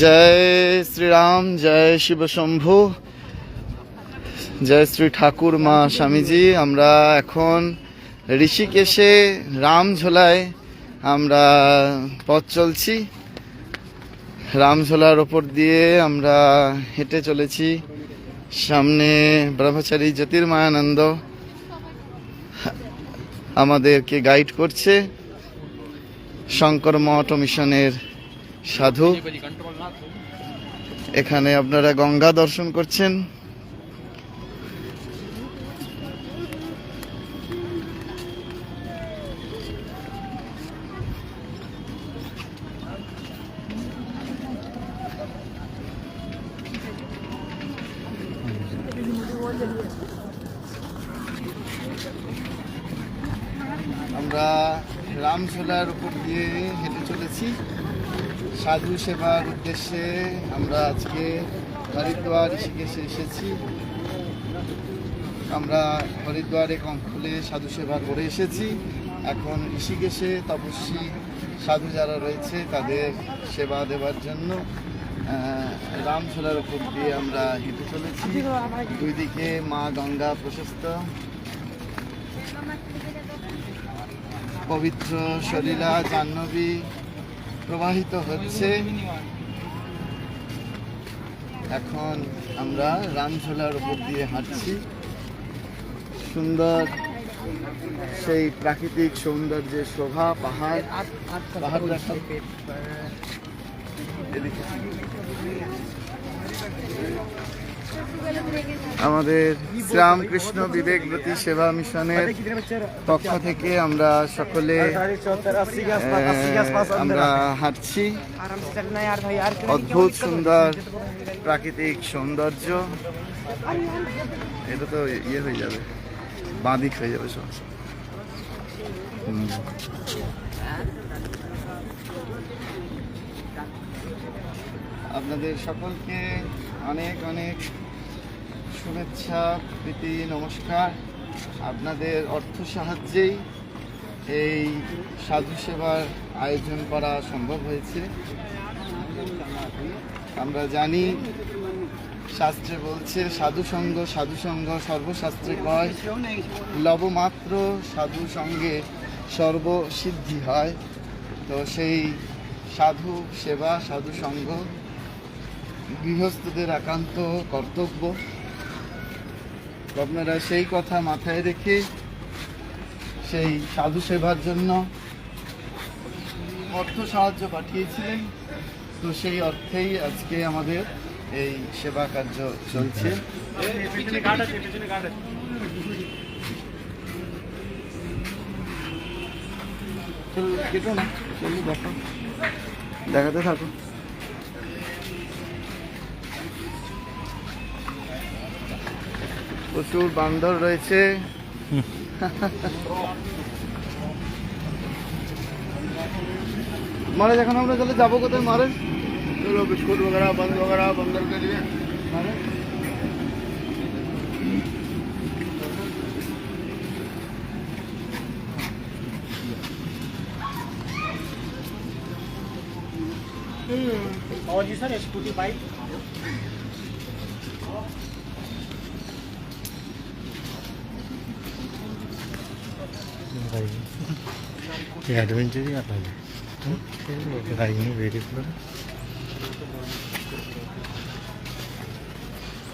জয় শ্রীরাম, জয় শিব শম্ভু, জয় শ্রী ঠাকুর মা স্বামীজি। আমরা এখন ঋষিকেশে রামঝোলায় আমরা পথ চলছি। রামঝোলার ওপর দিয়ে আমরা হেঁটে চলেছি। সামনে ব্রহ্মচারী জ্যোতির্ময়ানন্দ আমাদেরকে গাইড করছে। শঙ্কর মঠ মিশনের সাধু। এখানে আপনারা গঙ্গা দর্শন করছেন। আমরা রামঝোলার উপর দিয়ে হেঁটে চলেছি। সাধু সেবার উদ্দেশ্যে আমরা আজকে হরিদ্বার ঋষিকেশে এসেছি। আমরা হরিদ্বারে কঙ্কলে সাধু সেবা করে এসেছি। এখন ঋষিকেশে তপস্বী সাধু যারা রয়েছে তাদের সেবা দেওয়ার জন্য আহ, রামঝোলার উপর দিয়ে আমরা হেঁটে চলেছি। দুই দিকে মা গঙ্গা প্রশস্ত। পবিত্র সলীলা জাহ্নবী প্রবাহিত হচ্ছে। এখন আমরা রামঝোলার উপর দিয়ে হাঁটছি। সুন্দর সেই প্রাকৃতিক সৌন্দর্যের শোভা, পাহাড় পাহাড় এদিকে। আমাদের শ্রীরামকৃষ্ণ বিবেকব্রতী সেবা মিশনের পক্ষ থেকে আমরা সকলে আমরা হাঁটছি। অদ্ভুত সুন্দর প্রাকৃতিক সৌন্দর্য। এটা তো ইয়ে হয়ে যাবে বাঁদিক হয়ে যাবে সব। আপনাদের সকলকে অনেক অনেক শুভেচ্ছা, প্রীতি, নমস্কার। আপনাদের অর্থ সাহায্যেই এই সাধু সেবার আয়োজন করা সম্ভব হয়েছে। আমরা জানি শাস্ত্রে বলছে, সাধু সঙ্গ সাধু সঙ্গ, সর্বশাস্ত্রে কয়, লবমাত্র সাধু সঙ্গে সর্বসিদ্ধি হয়। তো সেই সাধু সেবা, সাধু সঙ্গ গৃহস্থদের একান্ত কর্তব্য। আপনারা সেই কথা মাথায় রেখে সেই সাধু সেবার জন্য অর্থ সাহায্য পাঠিয়েছিলেন। তো সেই অর্থেই আজকে আমাদের এই সেবা কার্য চলছে। দেখাতে থাকো প্রচুর বান্দর রয়েছে মারে এখন আমরা তাহলে যাবো কোথায় মারে चलो बिस्कुट वगैरह बंद वगैरह बंदर के लिए মারে और जी सर स्कूटी बाइक অ্যাডভেঞ্চারই আর লাগে রাইডিং বেরিয়ে পড়ে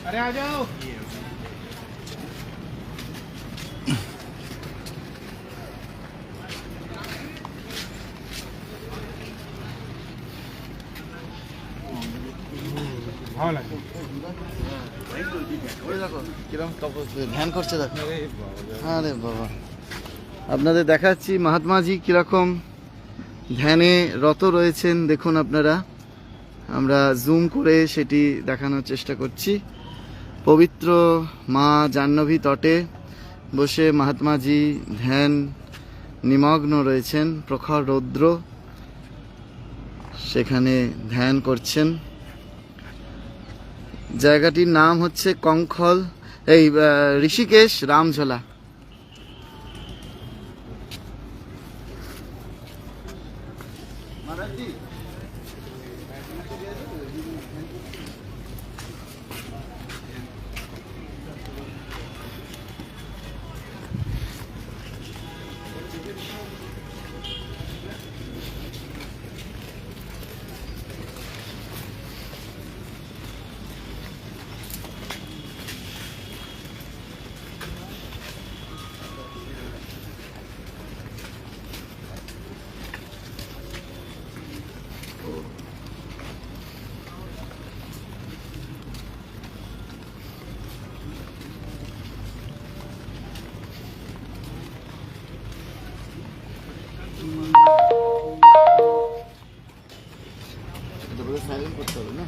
अरे आ जाओ ভালো লাগে ওই দেখো কিরম তপস ধ্যান করছে দেখো আরে বাবা আপনাদের দেখাচ্ছি মহাত্মাজি কীরকম ধ্যানে রত রয়েছেন। দেখুন আপনারা, আমরা জুম করে সেটি দেখানোর চেষ্টা করছি। পবিত্র মা জাহ্নবী তটে বসে মহাত্মাজি ধ্যান নিমগ্ন রয়েছেন, প্রখর রৌদ্র সেখানে ধ্যান করছেন। জায়গাটির নাম হচ্ছে কঙ্খল, এই ঋষিকেশ রামঝোলা। এটা বোধহয় সাইলেন্ট করতে হবে, না?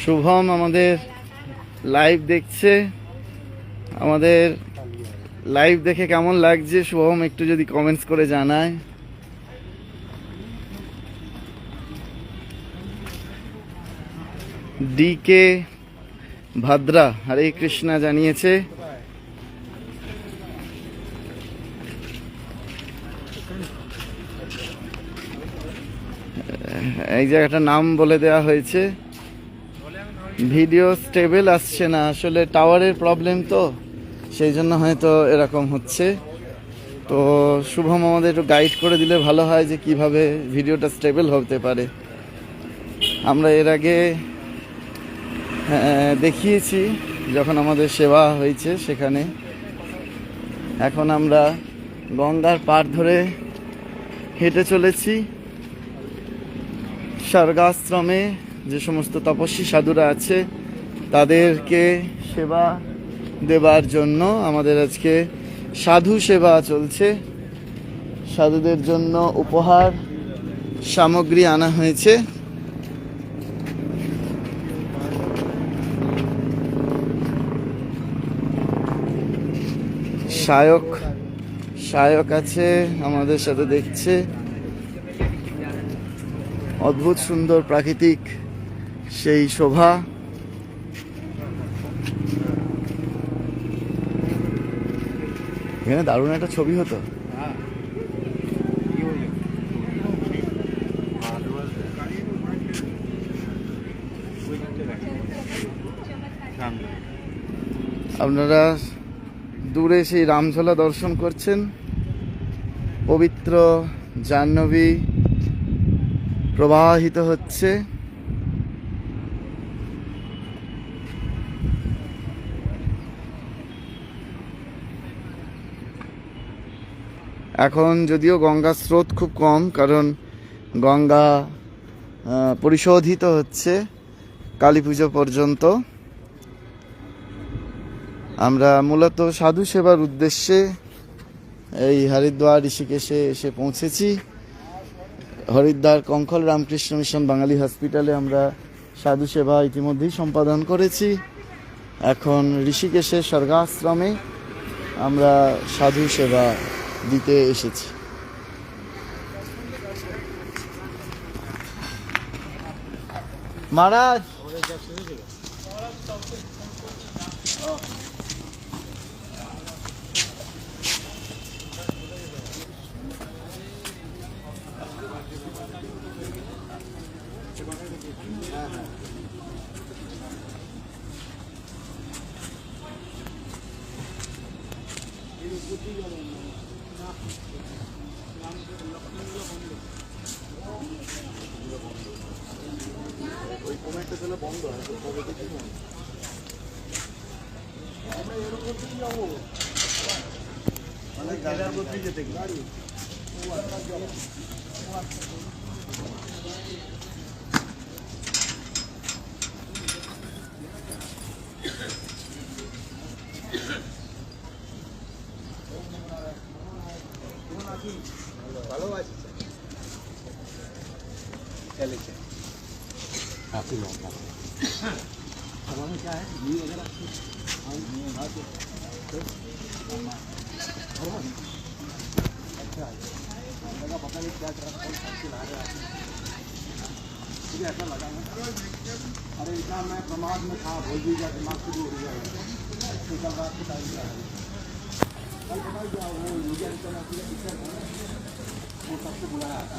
শুভম আমাদের লাইভ দেখছে। আমাদের লাইভ দেখে কেমন লাগছে? শুভম, একটু যদি কমেন্টস করে জানায়। ডি কে ভাদ্রা, হরে কৃষ্ণা জানিয়েছে। এই জায়গাটার নাম বলে দেওয়া হয়েছে। ভিডিও স্টেবল আসছে না আসলে টাওয়ারের প্রবলেম তো সেই জন্য হয়তো এরকম হচ্ছে। তো শুভম আমাদের একটু গাইড করে দিলে ভালো হয় যে কীভাবে ভিডিওটা স্টেবল হতে পারে। আমরা এর আগে আহ, দেখিয়েছি যখন আমাদের সেবা হয়েছে সেখানে। এখন আমরা গঙ্গার পার ধরে হেঁটে চলেছি। স্বর্গাশ্রমে যে সমস্ত তপস্বী সাধুরা আছে, তাদেরকে সেবা দেবার জন্য আমাদের আজকে সাধু সেবা চলছে। সাধুদের জন্য উপহার, সামগ্রী আনা হয়েছে। শায়ক শায়ক আছে, আমাদের সাথে দেখছে। অদ্ভুত সুন্দর প্রাকৃতিক সেই শোভা। এখানে দারুণ একটা ছবি হতো। আপনারা দূরে সেই রামঝোলা দর্শন করছেন, পবিত্র জাহ্নবী। প্রবাহিত হচ্ছে এখন যদিও গঙ্গার স্রোত খুব কম, কারণ গঙ্গা পরিশোধিত হচ্ছে কালী পুজো পর্যন্ত। আমরা মূলত সাধু সেবার উদ্দেশ্যে এই হরিদ্বার ঋষিকেশে এসে পৌঁছেছি। হরিদ্বার কঙ্খল রামকৃষ্ণ মিশন বাঙালি হসপিটালে আমরা সাধু সেবা ইতিমধ্যেই সম্পাদন করেছি। এখন ঋষিকেশের স্বর্গাশ্রমে আমরা সাধু সেবা দিতে এসেছি। মহারাজ! ওই কোনো একটা জেলা বন্ধ আছে কবে আমরা এরকম যাব মানে জেলার প্রতি যেতে গাড়ি काफ़ी है क्या है अच्छा लगा पता नहीं क्या चला ऐसा लगा अरे इतना मैं प्रमाद में था भोज भी गया दिमाग शुरू हो गया है। रात के टाइम क्या है। कल पता क्या वो योगी आदित्यनाथ वो सबसे बुलाया था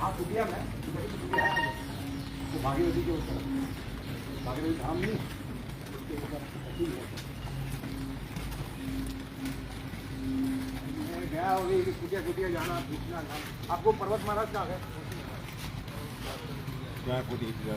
हाँ, तो तो भागीरथी के ऊपर। भागीरथी धाम नहीं गया। होगी कि कुटिया कुटिया जाना, पूछना आपको पर्वत महाराज का है क्या कुटी क्या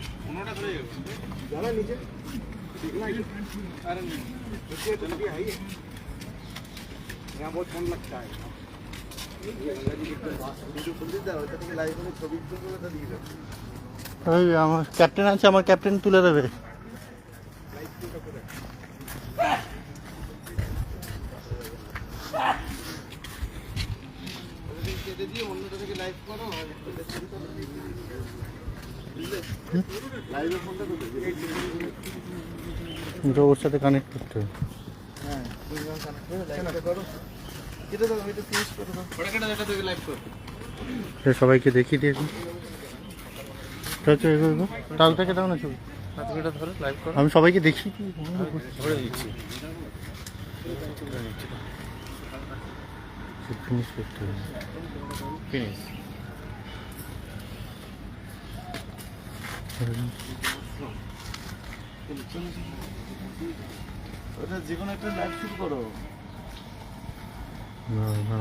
दिखना ही अरे नहीं देखिए तो नदी है ही है यहाँ बहुत कम लगता है ওই আমার ক্যাপ্টেন আছে আমার ক্যাপ্টেন তুলে দেবে ওর সাথে কানেক্ট করতে হবে। সবাইকে দেখিয়ে দিয়েছি টাল থেকে দাও না ছবি ধরো লাইভ করো আমি সবাইকে দেখি। ফিনিশ করতে হবে। ফিনিশ ওটা যে কোনো একটা লাইভ শুরু করো। না না।